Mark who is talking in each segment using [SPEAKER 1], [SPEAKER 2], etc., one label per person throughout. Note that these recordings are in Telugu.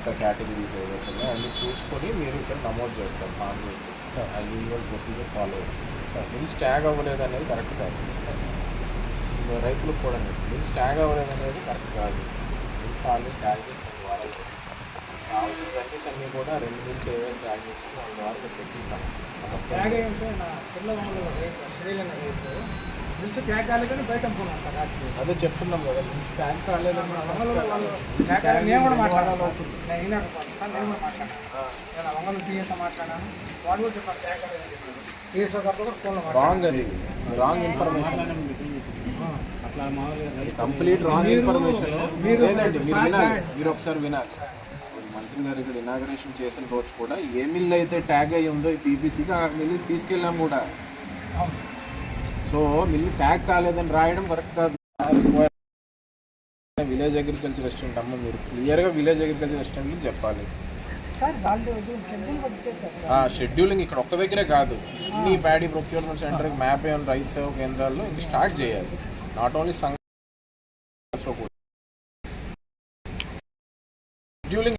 [SPEAKER 1] మిగతా కేటగిరీస్ ఏదైతే ఉన్నాయో అన్ని చూసుకొని మీరు ఇక్కడ నమోదు చేస్తారు ఫామ్ ఆ usual procedure follow mills tag అవ్వలేదు అనేది కరెక్ట్ కాదు. రైతులకు కూడా మిల్స్ ట్యాగ్ అవ్వలేదు అనేది కరెక్ట్ కాదు. మిల్స్ ఆల్రెడీ ట్యాగ్ చేసి రెండు వారాలు కావాల్సిన కండిషన్ అన్నీ కూడా రెండు మిల్స్ ఏవైతే ట్యాగ్ చేసి రెండు వారాలు పెట్టిస్తాం.
[SPEAKER 2] అయి ఉంటే నా రేపు శ్రీలంక ట్యాగ్ కాలేదని బయట సార్
[SPEAKER 1] అదే చెప్తున్నాం కదా మిల్స్ ట్యాగ్ కాలేదని
[SPEAKER 2] వంగలో వాళ్ళు ట్యాగ్ కాలేదు నేను కూడా మాట్లాడాను. నేను ఈనాడు సార్ నేను కూడా మాట్లాడాను. నేను వంగలు టీఎస్తో మాట్లాడాను. వాడు కూడా చెప్పారు ట్యాగ్ కాలేదని చెప్పారు. టీఎస్ఓ గారితో కూడా ఫోన్లో మాట్లాడాను
[SPEAKER 1] రాంగ్ అది. రాంగ్ ఇన్ఫర్మేషన్
[SPEAKER 3] అట్లా మామూలుగా
[SPEAKER 1] కంప్లీట్ రాంగ్
[SPEAKER 2] మీరు-
[SPEAKER 1] ఇన్ఫర్మేషన్
[SPEAKER 2] మీరు-
[SPEAKER 1] వినాలి. మీరు ఒకసారి వినాలి. మంత్రి గారు ఇక్కడ ఇనాగరేషన్ చేసిన రోజు కూడా ఏ మిల్ అయితే ట్యాగ్ అయ్యి ఉందో ఈ పీపీసీకి ఆ మిల్ తీసుకెళ్ళాం కూడా.
[SPEAKER 2] అవును.
[SPEAKER 1] సో మిల్ ట్యాగ్ కాలేదని రాయడం కరెక్ట్ కాదు. విలేజ్ అగ్రికల్చర్ రెస్టారెంట్ అమ్మ మీరు. క్లియర్గా విలేజ్ అగ్రికల్చర్ రెస్టారెంట్ చెప్పాలి. షెడ్యూలింగ్ ఇక్కడ ఒక్క దగ్గరే కాదు. అన్ని paddy procurement centre map and రైతు సేవ కేంద్రాల్లో ఇంక స్టార్ట్ చేయాలి. నాట్ ఓన్లీ సంఘ షెడ్యూలింగ్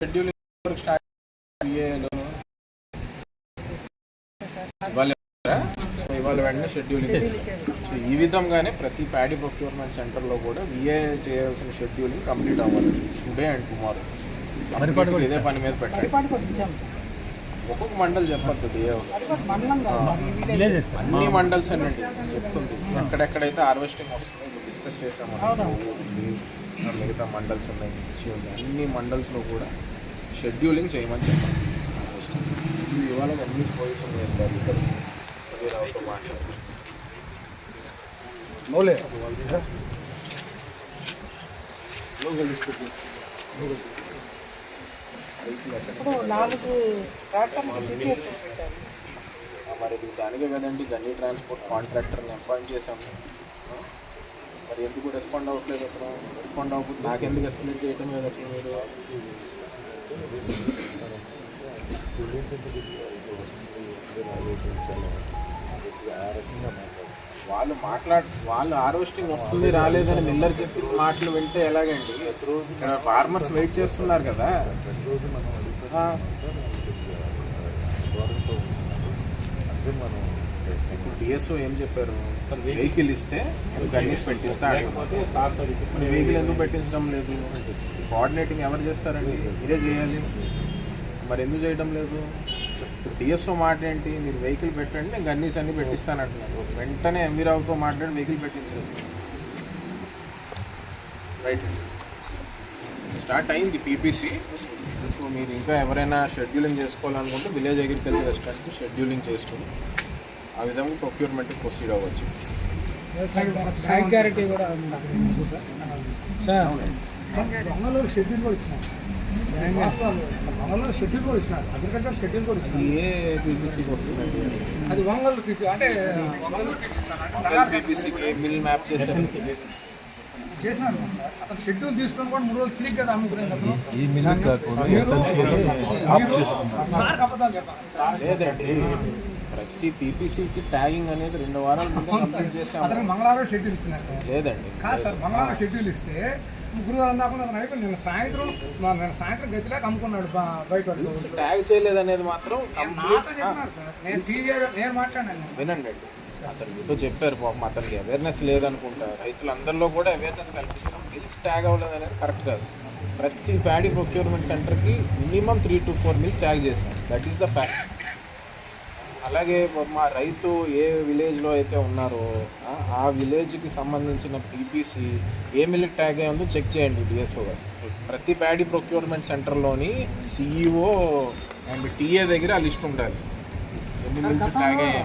[SPEAKER 1] షెడ్యూలింగ్ స్టార్ట్ ఇవాళ ఇవాళ వెంటనే షెడ్యూలింగ్ సో ఈ విధంగానే ప్రతి ప్యాడీ ప్రొక్యూర్మెంట్ సెంటర్లో కూడా విఏ చేయాల్సిన షెడ్యూలింగ్ కంప్లీట్ అవ్వాలి. టుడే అండ్ టుమారో ఇదే పని మీద
[SPEAKER 2] ఇచ్చాము
[SPEAKER 1] ఒక్కొక్క మండల్ చెప్పొద్దు అన్ని మండల్స్ అండి చెప్తుంది. ఎక్కడెక్కడైతే హార్వెస్టింగ్ వస్తుందో డిస్కస్ చేసాము. మిగతా మండల్స్ ఉన్నాయి అన్ని మండల్స్లో కూడా షెడ్యూలింగ్ చేయమని చెప్పాలి. ఇవాళ అన్ని పొజిషన్ చేస్తారు ఇక్కడ వీరావుతో
[SPEAKER 2] నాలుగు
[SPEAKER 1] మరి దానికే కదండి గన్నీ ట్రాన్స్పోర్ట్ కాంట్రాక్టర్ని అపాయింట్ చేశాము మరి ఎందుకు రెస్పాండ్ అవ్వట్లేదు అతను రెస్పాండ్ అవ్వకపోతే నాకెందుకు ఎస్కలేట్ చేయటం లేదు అసలు మీరు వాళ్ళు మాట్లాడు వాళ్ళు హార్వెస్టింగ్ వస్తుంది రాలేదని మిల్లర్ చెప్పిన మాటలు వింటే ఎలాగండి? ఇక్కడ ఫార్మర్స్ వెయిట్ చేస్తున్నారు కదా. ఆ. ఇప్పుడు డిఎస్ఓ ఏం చెప్పారు? వెహికల్ ఇస్తే గన్నీస్ పెట్టిస్తా వెహికల్ ఎందుకు పెట్టించడం లేదు? కోఆర్డినేటింగ్ ఎవరు చేస్తారండి? ఇదే చేయాలి. మరి ఎందుకు చేయడం లేదు? డిఎస్ఓ మాట ఏంటి? మీరు వెహికల్ పెట్టండి నేను గన్నీస్ అన్ని పెట్టిస్తానంటున్నారు వెంటనే ఎంవీరావుతో మాట్లాడి వెహికల్ పెట్టించారు రైట్ స్టార్ట్ అయింది పీపీసీ సో మీరు ఇంకా ఎవరైనా షెడ్యూలింగ్ చేసుకోవాలనుకుంటే విలేజ్ అగ్రికల్చర్ రెస్టారెంట్ షెడ్యూలింగ్ చేసుకుని ఆ విధంగా ప్రొక్యూర్మెంట్ ప్రొసీడ్ అవ్వచ్చు.
[SPEAKER 2] సార్ మంగళూరు షెడ్యూల్ కూడా ఇచ్చినారు మంగళూరు షెడ్యూల్ కూడా ఇచ్చినారు. అగ్రికల్చర్ షెడ్యూల్ కూడా ఇచ్చినారు.
[SPEAKER 1] ఏ పీపీసీకి వస్తుందండి?
[SPEAKER 2] అది వంగళూరు పీపీ అంటే వంగళూరు పీపీ సార్. అంటే
[SPEAKER 1] పీపీసీకి మిల్ మ్యాప్ చేశారు.
[SPEAKER 2] చేసినారు సార్. అతను షెడ్యూల్ తీసుకొని కూడా మూడు రోజులు తిరిగి కదా అమ్ముకునేది అతను.
[SPEAKER 4] ఈ మిల్లు కాకుండా ఎస్ఎల్కేని ఆఫ్ చేసుకున్నారు.
[SPEAKER 2] సార్ అబద్ధాలు చెప్పాలి సార్.
[SPEAKER 1] లేదండి. ప్రతి పీపీసీకి ట్యాగింగ్ అనేది రెండు వారాల కంప్లీట్
[SPEAKER 2] అతనికి మంగళవారం షెడ్యూల్ ఇచ్చినారు సార్.
[SPEAKER 1] లేదండి.
[SPEAKER 2] కాదు సార్ మంగళవారం షెడ్యూల్ ఇస్తే గురువారం దాకా అతను అయిపోయింది నేను సాయంత్రం నేను సాయంత్రం గతిలేక అమ్ముకున్నాడు బయట.
[SPEAKER 1] ట్యాగ్ చేయలేదు అనేది మాత్రం
[SPEAKER 2] నాతో
[SPEAKER 1] కంప్లీట్
[SPEAKER 2] చెప్పినారు సార్. నేను టీవీ నేను మాట్లాడాను
[SPEAKER 1] వినండి అండి. అతను మీతో చెప్పారు పాపం అతనికి అవేర్నెస్ లేదనుకుంటా. రైతులందరిలో కూడా అవేర్నెస్ కల్పిస్తాం మిల్స్ ట్యాగ్ అవ్వలేదు అనేది కరెక్ట్ కాదు. ప్రతి ప్యాడీ ప్రొక్యూర్మెంట్ సెంటర్కి minimum three to four mills tag చేస్తాం. దట్ ఈస్ ద ఫ్యాక్ట్ అలాగే మా రైతు ఏ విలేజ్లో అయితే ఉన్నారో ఆ- విలేజ్కి సంబంధించిన పీపీసీ ఏ మిల్క్ ట్యాగ్ అయ్యిందో చెక్ చేయండి డిఎస్ఓ గారు. ప్రతి ప్యాడీ ప్రొక్యూర్మెంట్ సెంటర్లోని సిఇఓ అండ్ టీఏ దగ్గర ఆ లిస్ట్ ఉండాలి. ఎన్ని మిల్స్ ట్యాగ్ అయ్యాయి?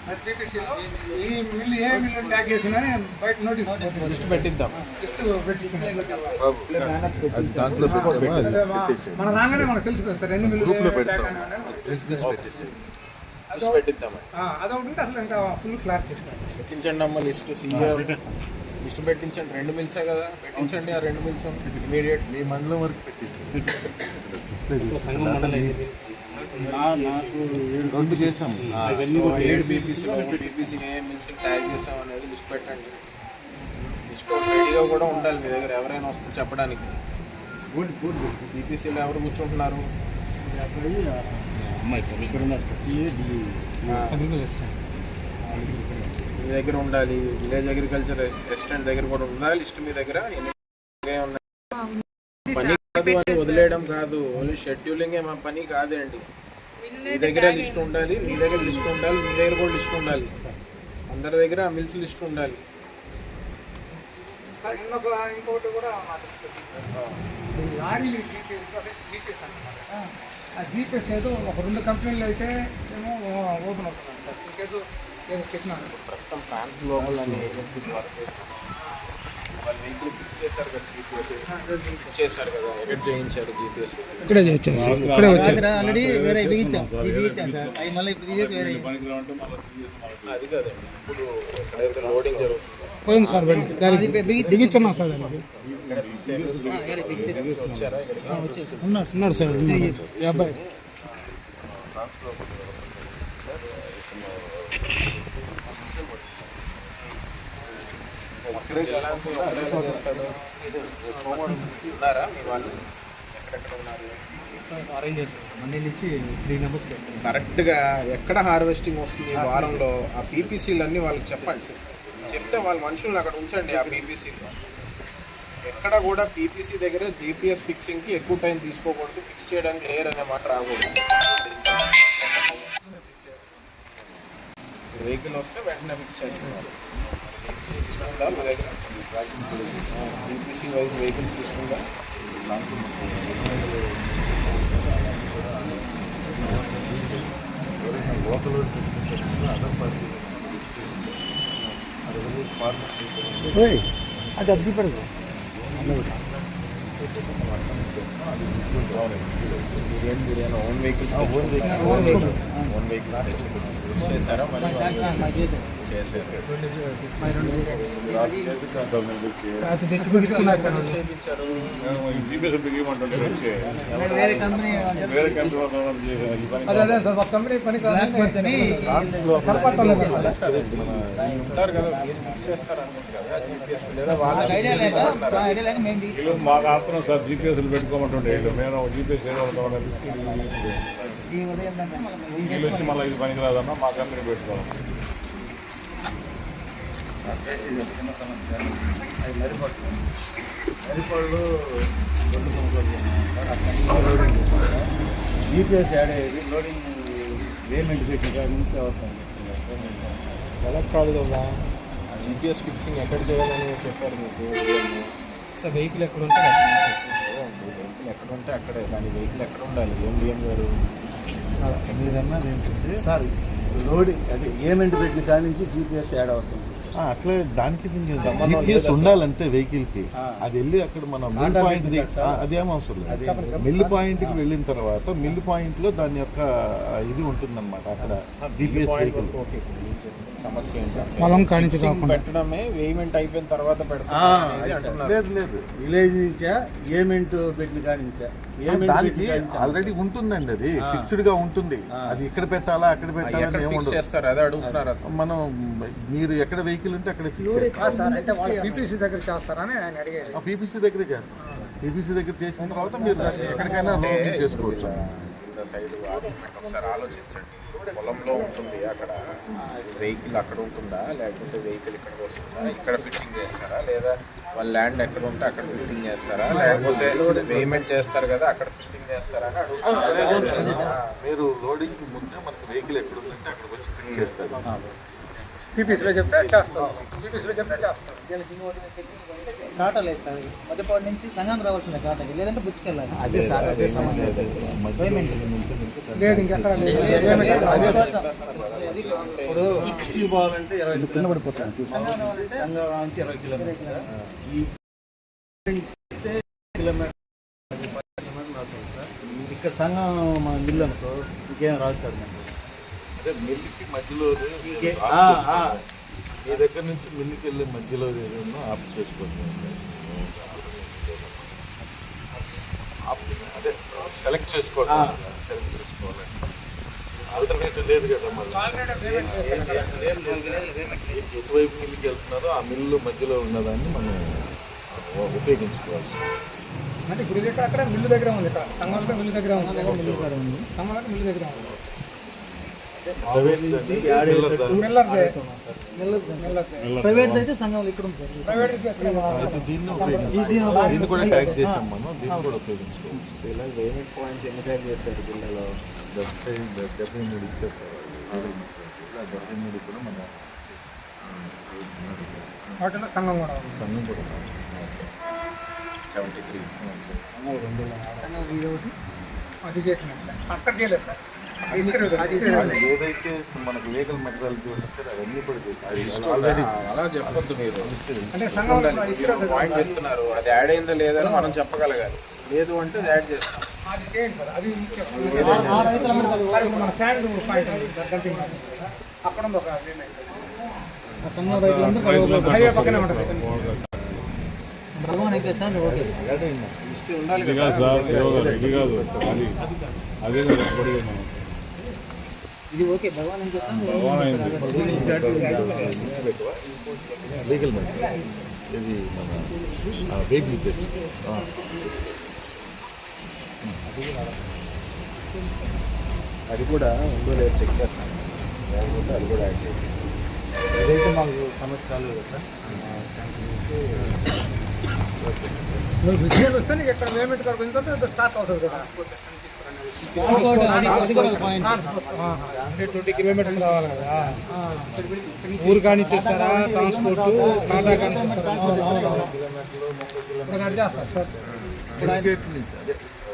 [SPEAKER 2] ఈ మిల్లు ఏ మిల్లు ట్యాగ్ చేసిందని బయట నోటీస్
[SPEAKER 1] లిస్ట్ పెట్టిద్దాం.
[SPEAKER 2] లిస్ట్ మన రాగానే మనకు తెలుసు కదా సార్ ఎన్ని మిల్లు అదొకటి ఉంటే అసలు ఇంకా ఫుల్ క్లారిఫికేషన్
[SPEAKER 1] పెట్టించండి అమ్మ లిస్ట్ సీఏ లిస్ట్ పెట్టించండి. రెండు మిల్సే కదా? పెట్టించండి ఆ రెండు మిల్స్ ఇమీడియట్
[SPEAKER 4] మీ మండలం వరకు పెట్టేసేయండి
[SPEAKER 3] నాకు
[SPEAKER 4] రెండు చేసాం
[SPEAKER 1] సో ఏడు బీపీసీలో బీపీసీ ఏ మిల్స్ ట్యాగ్ చేసాం అనేది లిస్ట్ పెట్టండి లిస్ట్ రెడీగా కూడా ఉండాలి మీ దగ్గర ఎవరైనా వస్తే చెప్పడానికి.
[SPEAKER 3] గుడ్ గుడ్
[SPEAKER 1] బీపీసీలో ఎవరు కూర్చుంటున్నారు? మీ దగ్గర ఉండాలి. విలేజ్ అగ్రికల్చర్ రెస్టారెంట్ దగ్గర కూడా ఉండాలి. లిస్ట్ మీ దగ్గర పని కాదు అని వదిలేయడం కాదు. ఓన్లీ షెడ్యూలింగ్ మా పని కాదండి. మీ దగ్గర లిస్ట్ ఉండాలి మీ దగ్గర లిస్ట్ ఉండాలి మీ దగ్గర కూడా లిస్ట్ ఉండాలి. అందరి దగ్గర మిల్స్ లిస్ట్ ఉండాలి.
[SPEAKER 2] కూడా లారీలు జీపీఎస్ ఆ జీపీఎస్ ఏదో ఒక రెండు కంపెనీలు అయితే ఏమో ఓపెన్ అవుతున్నాను సార్ ఇంకేదో ఏదో చెప్పినాను.
[SPEAKER 1] ప్రస్తుతం ఫ్రాన్స్ గ్లోబల్ అనే ఏజెన్సీ ద్వారా చేస్తున్నాం. వాళ్ళు వెహికల్ ఫిక్స్ చేశారు కదా జీపీఎస్ ఫిక్స్ చేశారు కదా ఎక్కడ చేయించారు జీపీఎస్
[SPEAKER 2] ఇక్కడే వచ్చాయి సార్ ఇక్కడే వచ్చాయి
[SPEAKER 5] ఆల్రెడీ వేరే బిగించాం ఇది బిగించాం సార్. అవి మళ్ళీ ఇప్పుడు తీసేసి వేరే
[SPEAKER 1] అది కాదండి. ఇప్పుడు ఎక్కడైతే లోడింగ్ జరుగుతుందో.
[SPEAKER 2] పోయింది సార్ బండి బిగించున్నాం సార్ దానికి?
[SPEAKER 1] వచ్చారా
[SPEAKER 2] ఉన్నాడు సార్. ఈ అబ్బాయి
[SPEAKER 1] జిల్లాకు ఒకడే చేస్తాడు ఉన్నారా మీ వాళ్ళు ఎక్కడెక్కడ ఉన్నారు
[SPEAKER 5] అరేంజ్ చేస్తాం నుంచి త్రీ మెంబర్స్
[SPEAKER 1] కరెక్ట్గా ఎక్కడ హార్వెస్టింగ్ వస్తుంది వారంలో? ఆ పీపీసీలు అన్నీ వాళ్ళకి చెప్పండి. చెప్తే వాళ్ళ మనుషులను అక్కడ ఉంచండి ఆ పీపీసీలో. ఎక్కడ కూడా పీపీసీ దగ్గర జీపీఎస్ ఫిక్సింగ్కి ఎక్కువ టైం తీసుకోకూడదు. ఫిక్స్ చేయడానికి లేయర్ అనే మాట రాకూడదు. వెహికల్ వస్తే వెంటనే ఫిక్స్ చేస్తున్నారు తీసుకుందా మీ దగ్గర పీపీసీ వైజ్ వెహికల్స్ తీసుకుందా
[SPEAKER 2] అది అద్దె పడదు.
[SPEAKER 1] Own vehicles own vehicles own vehicles చేశారా? మరి వాళ్ళు చేశారు?
[SPEAKER 2] సార్
[SPEAKER 1] ఉంటారు కదా మీరు ఫిక్స్ చేస్తారు అనుకుంటారు కదా జీపీఎస్ లేదా వాళ్ళ
[SPEAKER 4] మాకు ఆపుతున్నాం సార్ జీపీఎస్లు పెట్టుకోమంటుండే. మేము జీపీఎస్ ఏదో ఉంటామని వచ్చి మళ్ళీ ఇది మా కంపెనీ పెట్టుకోవాలి.
[SPEAKER 3] చిన్న సమస్య అది మరిపడుతుంది మరిపళ్ళు రెండు సంవత్సరాలు సార్ అక్కడ జీపీఎస్ యాడ్ అయ్యేది లోడింగ్ పేమెంట్ పెట్టిన కాడ నుంచి అవుతాం సార్
[SPEAKER 1] ఎలా కాదు కదా? జీపీఎస్ ఫిక్సింగ్ ఎక్కడ చేయాలని చెప్పారు మీకు?
[SPEAKER 5] సార్ వెహికల్ ఎక్కడ ఉంటే
[SPEAKER 1] వెహికల్ ఎక్కడ ఉంటే అక్కడే కానీ వెహికల్ ఎక్కడ ఉండాలి? ఏం డిఎం గారు?
[SPEAKER 3] మీరన్నది ఏంటంటే సార్ లోడింగ్ అది పేమెంట్ పెట్టిన కాడ నుంచి జీపీఎస్ యాడ్ అవుతుంది.
[SPEAKER 4] ఆ, అట్లే దానికి జీపీఎస్. ఉండాలంటే
[SPEAKER 3] వెహికల్కి.
[SPEAKER 4] అది వెళ్ళి అక్కడ మన మిల్ పాయింట్ అదేం అవసరం లేదు. మిల్ పాయింట్కి వెళ్ళిన తర్వాత మిల్ పాయింట్లో దాని యొక్క ఇది ఉంటుందన్నమాట అక్కడ జీపీఎస్ వెహికల్.
[SPEAKER 1] సమస్య
[SPEAKER 2] పొలం కానించి.
[SPEAKER 1] పెట్టడమే వేమెంట్ అయిపోయిన తర్వాత పెడతాం.
[SPEAKER 4] లేదు లేదు.
[SPEAKER 3] విలేజ్ నుంచా పేమెంట్ పెట్టిన కాడ నుంచా పేమెంట్
[SPEAKER 4] దానికి? ఆల్రెడీ ఉంటుందండి అది. ఫిక్స్డ్గా ఉంటుంది. అది ఇక్కడ పెట్టాలా అక్కడ పెట్టాలా ఏముండదు
[SPEAKER 1] చేస్తారు? అదే అడుగుతున్నారు.
[SPEAKER 4] మనం మీరు ఎక్కడ వెహికల్ ఉంటే అక్కడ ఫిక్స్
[SPEAKER 2] పీపీసీ దగ్గర చేస్తారని ఆయన అడిగేది
[SPEAKER 4] పీపీసీ దగ్గరే చేస్తాం. పీపీసీ దగ్గర చేసిన తర్వాత మీరు ఎక్కడికైనా చేసుకోవచ్చు.
[SPEAKER 1] కింద సైడ్ ఆర్గ్యుమెంట్ ఒకసారి ఆలోచించండి. పొలంలో ఉంటుంది అక్కడ వెహికల్ అక్కడ ఉంటుందా? లేకపోతే వెహికల్ ఇక్కడికి వస్తుందా? ఇక్కడ ఫిట్టింగ్ చేస్తారా? లేదా వాళ్ళ ల్యాండ్ ఎక్కడ ఉంటే అక్కడ ఫిట్టింగ్ చేస్తారా? లేకపోతే పేమెంట్ చేస్తారు కదా అక్కడ ఫిట్టింగ్ చేస్తారా అని అడుగుతున్నారు.
[SPEAKER 4] మీరు లోడింగ్ ముందే మనకి వెహికల్ ఎక్కడ ఉందంటే అక్కడికి వచ్చి ఫిక్స్ చేస్తారు.
[SPEAKER 2] పీపీసీలో చెప్తే చేస్తాం. పీపీసీలో చెప్తే చేస్తాం.
[SPEAKER 5] కాటా లేదు సార్. మధ్యపాడు నుంచి సంఘం రావాల్సిందే కాటాకి. లేదంటే బుచ్చుకెళ్ళాలి.
[SPEAKER 3] అదే సార్ అదే సమస్య.
[SPEAKER 2] లేదు ఇంకెక్కడ లేదు.
[SPEAKER 3] ఇప్పుడు పిచ్చి పోవాలంటే ఇరవై కింద పడిపోతాను నుంచి ఇరవై కిలోమీటర్ ఈ ఇక్కడ సంఘం మన మిల్లు అనుకో ఇంకేం రాదు సార్
[SPEAKER 4] అదే మిల్లుకి మధ్యలో. మీ దగ్గర నుంచి మిల్లుకి వెళ్ళే మధ్యలో ఏదైనా ఆఫ్ చేసుకోవచ్చు అదే సెలెక్ట్ చేసుకోవాలి. సెలెక్ట్ చేసుకోవాలి. ఆల్టర్నేటివ్ లేదు కదా
[SPEAKER 2] కదా.
[SPEAKER 4] ఎటువైపు మిల్లుకి వెళ్తున్నారో ఆ మిల్లు మధ్యలో ఉన్నదాన్ని మనం ఉపయోగించుకోవాలి
[SPEAKER 2] అంటే ఇది ఎక్కడ అక్కడ మిల్లు దగ్గర ఉంది. ఇక్కడ సంఘంలో మిల్లు దగ్గర ఉంది. మిల్లు దగ్గర ఉంది. సంఘంలో మిల్లు దగ్గర ఉంది.
[SPEAKER 4] ప్రైవేట్
[SPEAKER 5] అయితే ఇక్కడ
[SPEAKER 4] దీన్ని కూడా ట్యాగ్ చేసాం మనం దీన్ని కూడా ఉపయోగించుకోవచ్చు
[SPEAKER 1] ఇలా పేమెంట్ పాయింట్స్ ఎన్ని చేశారు
[SPEAKER 4] డెబ్బై మూడు ఇచ్చారు ఇలా డెబ్బై మూడు కూడా మన
[SPEAKER 2] వాటిలో సంఘం కూడా
[SPEAKER 4] సంఘం కూడా
[SPEAKER 1] సెవెంటీ త్రీ
[SPEAKER 2] అది చేసినట్లే అక్కడ చేయలేదు సార్.
[SPEAKER 4] ఏదైతే మనకు లీగల్ మెటీరియల్ చూపించారో అవన్నీ కూడా ఆల్రెడీ
[SPEAKER 1] అలా చెప్పొద్దు మీరు
[SPEAKER 2] అంటే సంఘం ఇసుక
[SPEAKER 1] పాయింట్ చెప్తున్నారు అది యాడ్ అయిందా లేదని మనం చెప్పగలగాలి లేదు అంటే అది యాడ్ చేస్తాం.
[SPEAKER 2] అక్కడ ఒక. హైవే పక్కనే ఉంటుంది
[SPEAKER 6] ఇది
[SPEAKER 1] కదా
[SPEAKER 6] సార్ ఇది కాదు అది అదే కదా
[SPEAKER 5] ఇది ఓకే భగవాన్
[SPEAKER 6] అయింది
[SPEAKER 4] లీగల్ మెటీరియల్ ఇది మన వెహికల్ చేసి
[SPEAKER 1] అది కూడా ఉందో లేదు చెక్ చేస్తాను లేకపోతే అది కూడా యాడ్ చేస్తాం.
[SPEAKER 3] ఏదైతే మాకు సమస్య రాలేదు సార్
[SPEAKER 2] నువ్వు వస్తే నీకు ఇక్కడ పేమెంట్ కార్డు పోయిన తర్వాత స్టార్ట్ అవుతుంది కదా. ట్వంటీ కిలోమీటర్స్ కావాలి కదా. ఊరు కానీ ఇచ్చేస్తారా ట్రాన్స్పోర్ట్ టాటా కానీ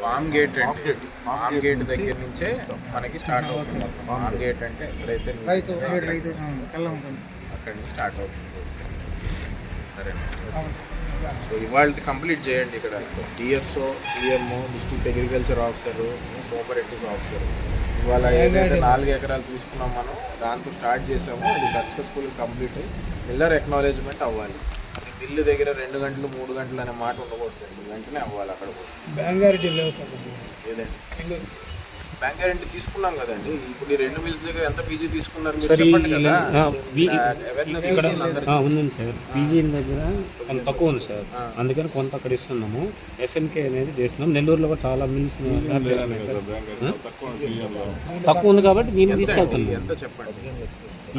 [SPEAKER 1] ఫామ్ గేట్ అండి
[SPEAKER 4] gate.
[SPEAKER 1] ఫామ్ గేట్ దగ్గర నుంచే మనకి స్టార్ట్ అవుతుంది. Farm gate. అంటే ఎక్కడైతే అక్కడి నుంచి స్టార్ట్ అవుతుంది. సరే సో ఇవాళ కంప్లీట్ చేయండి ఇక్కడ. DSO DMO district agriculture officer cooperative officer ఇవాళ ఏదైతే నాలుగు ఎకరాలు తీసుకున్నాం మనం దాంతో స్టార్ట్ చేసామో. అది సక్సెస్ఫుల్ కంప్లీట్ అయ్యి మిల్లర్ ఎక్నాలజ్మెంట్ అవ్వాలి. అది బిల్లు దగ్గర రెండు గంటలు మూడు గంటలు అనే మాట ఉండకూడదు. వెంటనే అవ్వాలి అక్కడ. కూడా ఏదండి? బ్యాంక్ గ్యారెంటీ తీసుకున్నాం కదండి. ఇప్పుడు ఈ రెండు మిల్స్ దగ్గర ఎంత పీజీ తీసుకున్నారు మీరు చెప్పండి కదా. అవేర్నెస్
[SPEAKER 7] ఉందండి సార్. పీజీ దగ్గర కొంత తక్కువ ఉంది సార్. అందుకని కొంత అక్కడ ఇస్తున్నాము. ఎస్ఎన్కే అనేది చేస్తున్నాం నెల్లూరులో కూడా చాలా మిల్స్ తక్కువ ఉంది కాబట్టి నేను తీసుకెళ్తాను
[SPEAKER 1] ఎంత చెప్పండి?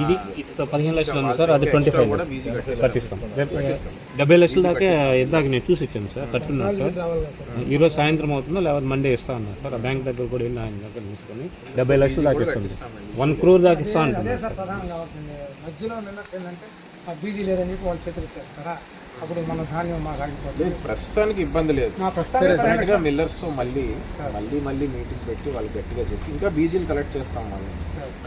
[SPEAKER 7] ఇది పదిహేను లక్షలు ఉంది సార్. అది ట్వంటీ ఫైవ్ కట్టిస్తాం. రేపు డెబ్బై లక్షల దాకా ఇందాక నేను చూసి ఇచ్చాను సార్ కట్టున్నాను సార్. ఈరోజు సాయంత్రం అవుతుందో లేకపోతే మండే ఇస్తా అన్నారు సార్. ఆ బ్యాంక్ దగ్గర కూడా వెళ్ళి ఆయన దగ్గర తీసుకొని డెబ్బై లక్షల దాకా ఇస్తాను వన్ క్రోర్ దాకా ఇస్తా అంటున్నాను
[SPEAKER 2] సార్. అప్పుడు మన ధాన్యం మాకు ఆగిపోతుంది
[SPEAKER 1] ప్రస్తుతానికి ఇబ్బంది లేదు.
[SPEAKER 2] నా ప్రస్తుతానికి
[SPEAKER 1] డెఫినెట్గా మిల్లర్స్తో మళ్ళీ మళ్ళీ మళ్ళీ మీటింగ్ పెట్టి వాళ్ళు గట్టిగా చెప్పి ఇంకా బీజీలు కలెక్ట్ చేస్తాం మనం.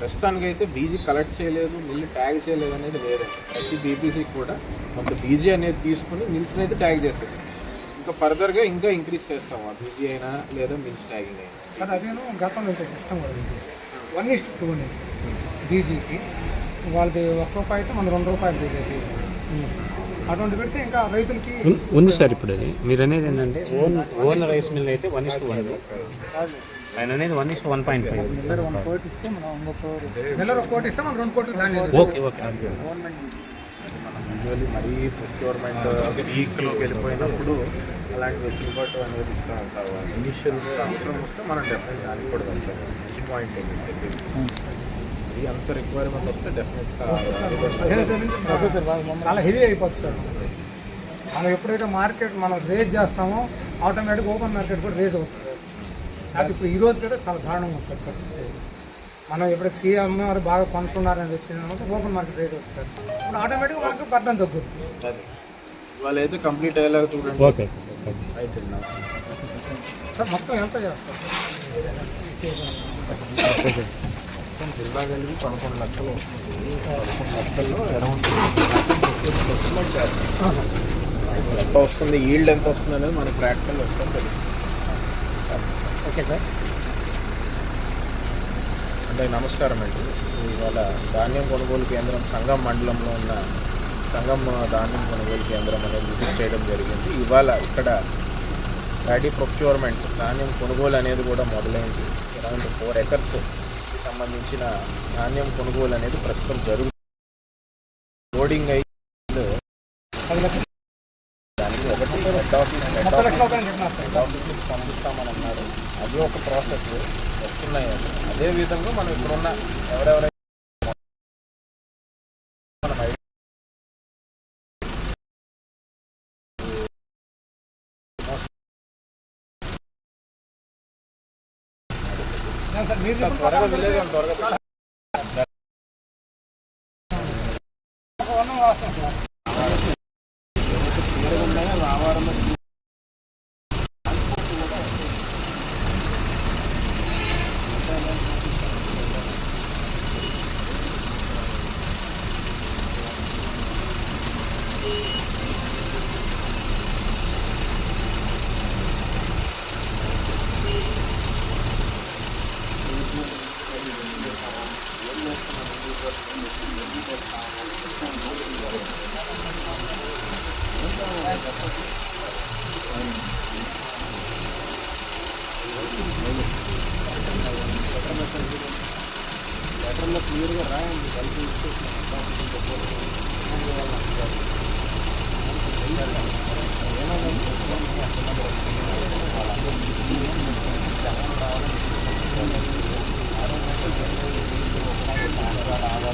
[SPEAKER 1] ప్రస్తుతానికి అయితే బీజీ కలెక్ట్ చేయలేదు మిల్లు ట్యాగ్ చేయలేదు అనేది లేదండి ప్రతి బీపీసీకి కూడా కొంత బీజీ అనేది తీసుకుని మిల్స్ అయితే ట్యాగ్ చేసేస్తాం. ఇంకా ఫర్దర్గా ఇంకా ఇంక్రీజ్ చేస్తాం. ఆ బీజీ అయినా లేదా మిల్స్ ట్యాగింగ్ అయినా.
[SPEAKER 2] సార్ అదేను గతంలో ఇంత ఉంది వన్ ఇస్ట్ టూ అనేది బీజీకి. వాళ్ళది ఒక్క రూపాయి అయితే మన రెండు రూపాయలు బీజేపీ అటువంటి పెడితే ఇంకా రైతులకి
[SPEAKER 7] ఉన్- ఉంది సార్ ఇప్పుడు అది. మీరు అనేది ఏంటంటే ఓన్ ఓన్ రైస్ మిల్ అయితే వన్ ఇస్ వన్ ఆయన అనేది one is one point five
[SPEAKER 5] కోటి ఇస్తే మనం ఇంకొక
[SPEAKER 2] నెలలో ఒక కోటి ఇస్తే మనం రెండు కోట్లు దాన్ని
[SPEAKER 7] ఓకే ఓకే
[SPEAKER 1] యూజువల్లీ మరీ ప్రొక్యూర్మెంట్ వీక్లోకి వెళ్ళిపోయినప్పుడు అలాంటి వెసులుబాటు అనేది ఇస్తూ ఉంటారు. ఇనిషియల్గా అవసరం వస్తే మనం డెఫినెట్ దానికి కూడా వెళ్తాం. పాయింట్ ఇది అంత రిక్వైర్మెంట్ వస్తే డెఫినెట్గా
[SPEAKER 2] చాలా హెవీ అయిపోతుంది సార్. మనం ఎప్పుడైతే మార్కెట్ మనం రేజ్ చేస్తామో ఆటోమేటిక్ ఓపెన్ మార్కెట్ కూడా రేజ్ అవుతుంది. అది ఇప్పుడు ఈ రోజు కూడా చాలా దారుణంగా ఉంది సార్ పరిస్థితి. మనం ఎప్పుడైతే సీఎం వారు బాగా కొనుక్కున్నారని వచ్చిందంటే ఓపెన్ మార్కెట్ రేజ్ అవుతుంది సార్. ఇప్పుడు ఆటోమేటిక్గా మనకు బద్దం తగ్గుతుంది.
[SPEAKER 1] అది. ఇవాళ అయితే కంప్లీట్ అయ్యేలాగా చూడండి
[SPEAKER 7] ఓకే
[SPEAKER 1] రైట్
[SPEAKER 2] సార్ మొత్తం ఎంత చేస్తారు?
[SPEAKER 1] జిల్లా కలిగి పదకొండు లక్షలు వస్తుంది. పదకొండు లక్షల్లో అరౌండ్ ఎంత వస్తుంది? ఈల్డ్ ఎంత వస్తుంది అనేది మనకి ప్రాక్టికల్ వస్తుంది.
[SPEAKER 5] Okay sir.
[SPEAKER 1] అంటే నమస్కారం అండి. ఇవాళ ధాన్యం కొనుగోలు కేంద్రం సంగం మండలంలో ఉన్న సంగం ధాన్యం కొనుగోలు కేంద్రం అనేది విజిట్ చేయడం జరిగింది. ఇవాళ ఇక్కడ ప్యాడీ ప్రొక్యూర్మెంట్ ధాన్యం కొనుగోలు అనేది కూడా మొదలైంది. అరౌండ్ ఫోర్ ఎకర్స్
[SPEAKER 2] సంబంధించిన ధాన్యం కొనుగోలు అనేది ప్రస్తుతం జరుగుతుంది. లోడింగ్
[SPEAKER 1] లక్షలు
[SPEAKER 2] దానికి ఒకటి head office head office head ఆఫీస్కి పంపిస్తామని అన్నారు. అది ఒక ప్రాసెస్ వస్తున్నాయి. అది అదే విధంగా మనం ఇప్పుడున్న ఎవరెవరైతే
[SPEAKER 1] ఏం